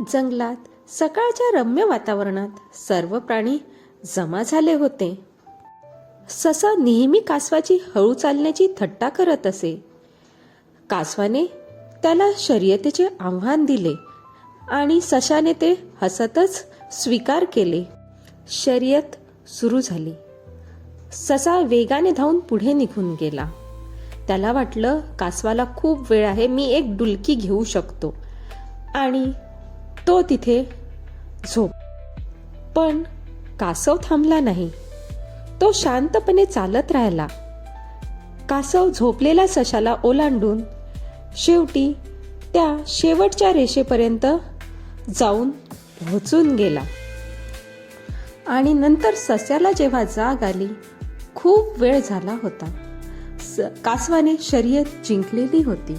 जंगलात सकाळच्या रम्य वातावरणात सर्व प्राणी जमा झाले होते. ससा नेहमी कासवाची हळू चालण्याची थट्टा करत असे. कासवाने त्याला शर्यतीचे आव्हान दिले आणि सशाने ते हसतच स्वीकार केले. शर्यत सुरू झाली. ससा वेगाने धावून पुढे निघून गेला. त्याला वाटलं कासवाला खूप वेळ आहे मी एक डुलकी घेऊ शकतो. आणि तो तिथे झोप. पण कासव थांबला नाही. तो शांतपणे चालत राहिला. कासव झोपलेल्या सशाला ओलांडून शेवटी त्या शेवटच्या रेषेपर्यंत जाऊन पोहोचून गेला. आणि नंतर सस्याला जेव्हा जाग आली खूप वेळ झाला होता. स कासवाने शर्यत जिंकलेली होती.